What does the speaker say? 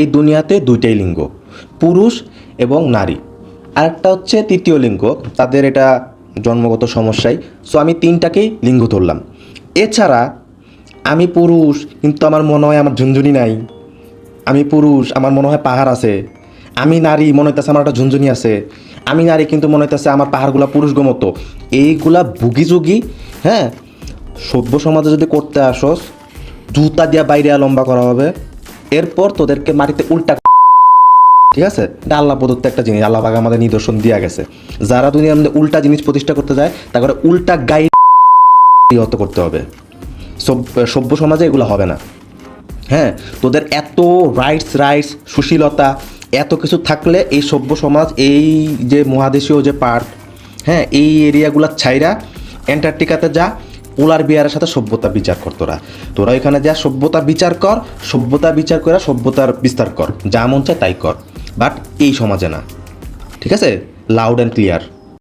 এই দুনিয়াতে দুইটাই লিঙ্গ, পুরুষ এবং নারী। আরেকটা হচ্ছে তৃতীয় লিঙ্গ, তাদের এটা জন্মগত সমস্যাই। সো আমি তিনটাকেই লিঙ্গ ধরলাম। এছাড়া আমি পুরুষ, কিন্তু আমার মনে হয় আমার ঝুনঝুনি নাই। আমি পুরুষ, আমার মনে হয় পাহাড় আছে। আমি নারী, মনে হইতেছে আমার একটা ঝুনঝুনি আছে। আমি নারী, কিন্তু মনে হইতেছে আমার পাহাড়গুলা পুরুষ মতো এইগুলা বুগি যুগি হ্যাঁ? সভ্য সমাজে যদি করতে আসস, জুতা দিয়া বাইরে লম্বা করা হবে। এরপর তোদেরকে মাটিতে উল্টা ঠিক আছে? এটা আল্লাহ প্রদত্ত একটা জিনিস। আল্লাহ পাক আমাদের নিদর্শন দিয়া গেছে। যারা দুনিয়ার মধ্যে উল্টা জিনিস প্রতিষ্ঠা করতে যায়, তারপরে উল্টা গাই হত করতে হবে। সভ্য সমাজে এগুলো হবে না। হ্যাঁ তোদের এত রাইটস রাইটস সুশীলতা, এত কিছু থাকলে এই সভ্য সমাজ, এই যে মহাদেশীয় যে পার্ক হ্যাঁ এই এরিয়াগুলো ছাইরা অ্যান্টার্কটিকাতে যা পোলার বিয়ারের সাথে সভ্যতা বিচার কর তোরা। তোরা এখানে যা সভ্যতা বিচার কর, সভ্যতা বিচার করে সভ্যতার বিস্তার কর। যা মন চায় তাই কর। বাট এই সমাজে না। ঠিক আছে? Loud and clear